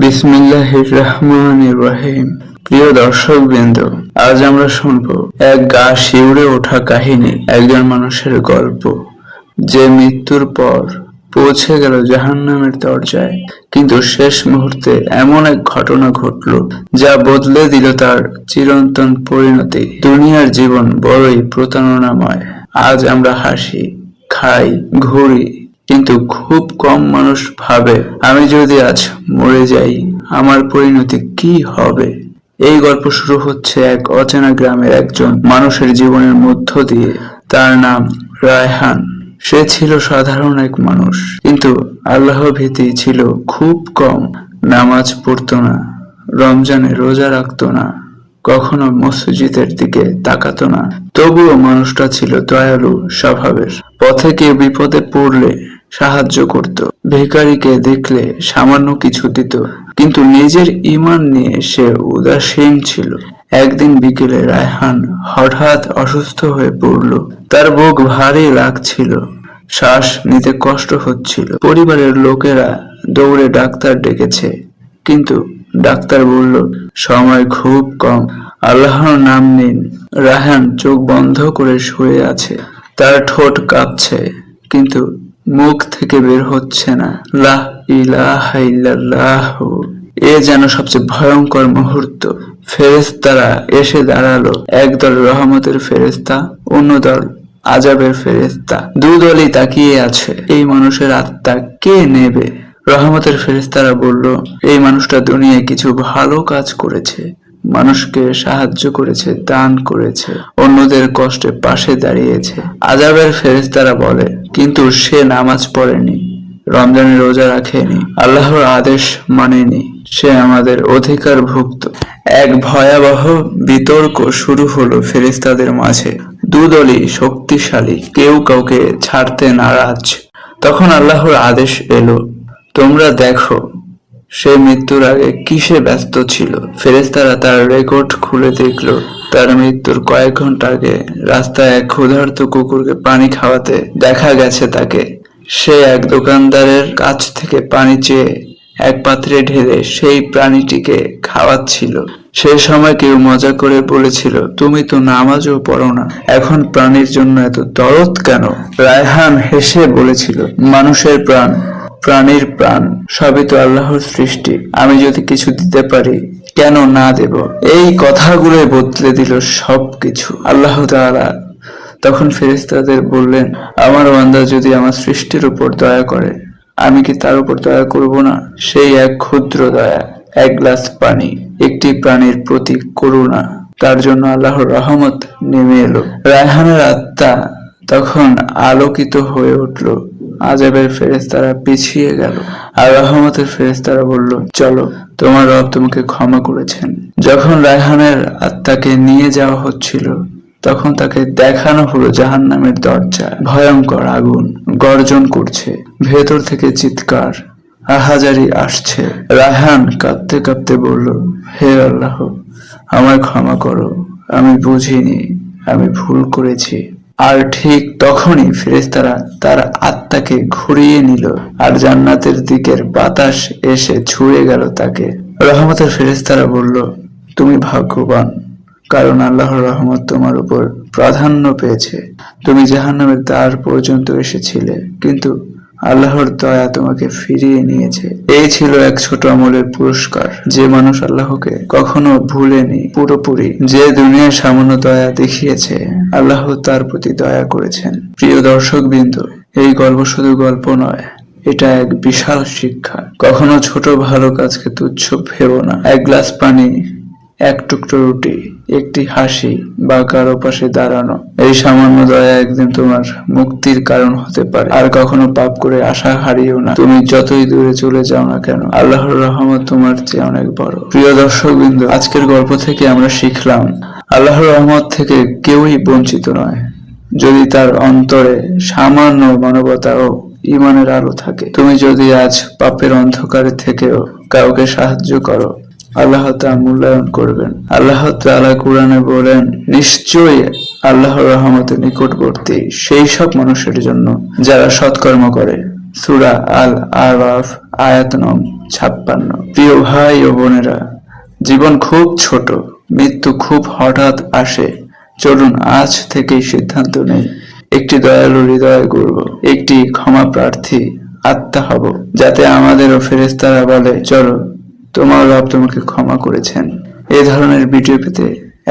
বিসমিল্লাহ রহমান রহিম। প্রিয় দর্শক বৃন্দ আজ আমরা শুনব এক গা শিউরে ওঠা কাহিনী, একজন মানুষের গল্প, যে মৃত্যুর পর পৌঁছে গেল জাহান্নামের দরজায়। কিন্তু শেষ মুহূর্তে এমন এক ঘটনা ঘটল, যা বদলে দিল তার চিরন্তন পরিণতি। দুনিয়ার জীবন বড়ই প্রতারণাময়। আজ আমরা হাসি, খাই, ঘুরি কিন্তু খুব কম মানুষ ভাবে, আমি যদি আজ মরে যাই, আমার পরিণতি কি হবে? এই গল্প শুরু হচ্ছে এক অচেনা গ্রামের একজন মানুষের জীবনের মধ্য দিয়ে। তার নাম রায়হান। সে ছিল সাধারণ এক মানুষ, কিন্তু আল্লাহ ভীতি ছিল খুব কম। নামাজ পড়তো না, রমজানে রোজা রাখতো না, কখনো মসজিদের দিকে তাকাতো না। তবুও মানুষটা ছিল দয়ালু স্বভাবের। পথে কেউ বিপদে পড়লে সাহায্য করত। ভিখারিকে দেখলে সামান্য কিছু দিত, কিন্তু নিজের ইমান নিয়ে সে উদাসীন ছিল। একদিন বিকেলে রায়হান হঠাৎ অসুস্থ হয়ে পড়ল। তার বুক ভারী লাগছিল। শ্বাস নিতে কষ্ট হচ্ছিল। পরিবারের লোকেরা দৌড়ে ডাক্তার ডেকেছে, কিন্তু ডাক্তার বলল, সময় খুব কম। আল্লাহর নাম নিন। রাহান চোখ বন্ধ করে শুয়ে আছে। তার ঠোঁট কাঁপছে, কিন্তু মুখ থেকে বের হচ্ছে না। লাহ ইলাহা এ যেন সবচেয়ে ভয়ঙ্কর মুহূর্ত। ফেরেশতারা এসে দাঁড়াল। একদল রহমতের ফেরেশতা অন্য দল আজাবের ফেরেশতা। দুদলই তাকিয়ে আছে। এই মানুষের আত্মা কে নেবে? রহমতের ফেরেস্তারা বলল, এই মানুষটা দুনিয়ায় কিছু ভালো কাজ করেছে। মানুষকে সাহায্য করেছে, দান করেছে, অন্যদের কষ্টে পাশে দাঁড়িয়েছে। আজাবের ফেরেশতারা বলে, কিন্তু সে নামাজ পড়েনি, রমজানের রোজা রাখেনি, আল্লাহর আদেশ মানেনি, সে আমাদের অধিকার ভুক্ত এক ভয়াবহ বিতর্ক শুরু হলো ফেরেশতাদের মাঝে। দুদলই শক্তিশালী, কেউ কাউকে ছাড়তে নারাজ। তখন আল্লাহর আদেশ এলো, তোমরা দেখো সে মৃত্যুর আগে কিসে ব্যস্ত ছিল? ফেরেস্তারা তার রেকর্ড খুলে দেখল, তার মৃত্যুর কয়েক ঘণ্টা আগে রাস্তায় এক ক্ষুধার্ত কুকুরকে পানি খাওয়াতে দেখা গেছে তাকে। সে এক দোকানদারের কাছ থেকে পানি চেয়ে এক পাত্রে ঢেলে সেই প্রাণীটিকে খাওয়াচ্ছিল। সে সময় কেউ মজা করে বলেছিল, তুমি তো নামাজও পড়ো না, এখন প্রাণীর জন্য এত দরদ কেন? রায়হান হেসে বলেছিল, মানুষের প্রাণ প্রাণীর প্রাণ, সবই তো আল্লাহর সৃষ্টি। আমি যদি কিছু দিতে পারি, কেন না দেব? এই কথাগুলো বদলে দিল সবকিছু। আল্লাহ তাআলা তখন ফেরেশতাদের বললেন, আমার বান্দা যদি আমার সৃষ্টির উপর দয়া করে, আমি কি তার উপর দয়া করব না? সেই এক ক্ষুদ্র দয়া, এক গ্লাস পানি, একটি প্রাণীর প্রতি করুণা। তার জন্য আল্লাহর রহমত নেমে এলো। রায়হানের আত্মা তখন আলোকিত হয়ে উঠল। আজাবের ফেরেশতারা পিছিয়ে গেল। আর রহমতের ফেরেশতারা বলল, চলো, তোমার রব তোমাকে ক্ষমা করেছেন। যখন রায়হানের আত্মাকে নিয়ে যাওয়া হচ্ছিল, তখন তাকে দেখানো হলো জাহান নামের দরজা। ভয়ঙ্কর আগুন গর্জন করছে, ভেতর থেকে চিৎকার, আহাজারি আসছে। রায়হান কাঁপতে কাঁপতে বলল, হে আল্লাহ, আমায় ক্ষমা করো, আমি বুঝিনি, আমি ভুল করেছি। আর ঠিক তখনই ফেরেস্তারা তার আত্মাকে ঘুরিয়ে নিল আর জান্নাতের দিকের বাতাস এসে ছুঁড়ে গেল তাকে। রহমতের ফেরেশতারা বলল, তুমি ভাগ্যবান, কারণ আল্লাহর রহমত তোমার উপর প্রাধান্য পেয়েছে। তুমি জাহান্নামের দ্বার পর্যন্ত এসেছিলে, কিন্তু আল্লাহর দয়া তোমাকে ফিরিয়ে নিয়েছে। এই ছিল এক ছোট আমলের পুরস্কার। যে মানুষ আল্লাহকে কখনো ভুলেনি, পুরোপুরি যে দুনিয়ার সামান্য দয়া দেখিয়েছে, আল্লাহ তার প্রতি দয়া করেছেন। প্রিয় দর্শক বিন্দু এই গল্প শুধু গল্প নয়, এটা এক বিশাল শিক্ষা। কখনো ছোট ভালো কাজকে তুচ্ছ ভেবো না। এক গ্লাস পানি এক টুকরো রুটি, একটি হাসি বা কারও পাশে দাঁড়ানো। এই সামান্য দয়া একদিন তোমার মুক্তির কারণ হতে পারে। আর কখনো পাপ করে আশা হারিও না। তুমি যতই দূরে চলে যাও না কেন, আল্লাহর রহমত তোমার চেয়ে অনেক বড়। প্রিয় দর্শক বিন্দু আজকের গল্প থেকে আমরা শিখলাম, আল্লাহর রহমত থেকে কেউই বঞ্চিত নয়। যদি তার অন্তরে সামান্য মানবতা ও ইমানের আলো থাকে, তুমি যদি আজ পাপের অন্ধকারে থেকেও কাউকে সাহায্য করো আল্লাহ তা মূল্যায়ন করবেন। আল্লাহ তাআলা কোরআনে বলেন, নিশ্চয়ই আল্লাহর রহমতের নিকটবর্তী সেই সব মানুষের জন্য যারা সৎকর্ম করে। সুরা আল আরাফ আয়াত নং ছাপ্পান্ন। প্রিয় ভাই ও বোনেরা, জীবন খুব ছোট, মৃত্যু খুব হঠাৎ আসে। চলুন আজ থেকেই সিদ্ধান্ত নেই, একটি দয়ালু হৃদয় গড়ব, একটি ক্ষমা প্রার্থী আত্মা হব, যাতে আমাদেরও ফেরেস্তারা বলে, চলো তোমার রব তোমাকে ক্ষমা করেছেন। এ ধরনের ভিডিও পেতে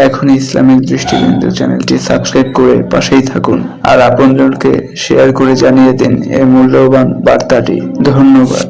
এখনই ইসলামিক দৃষ্টিবিন্দু চ্যানেলটি সাবস্ক্রাইব করে পাশেই থাকুন। আর আপনজনকে শেয়ার করে জানিয়ে দিন এই মূল্যবান বার্তাটি। ধন্যবাদ।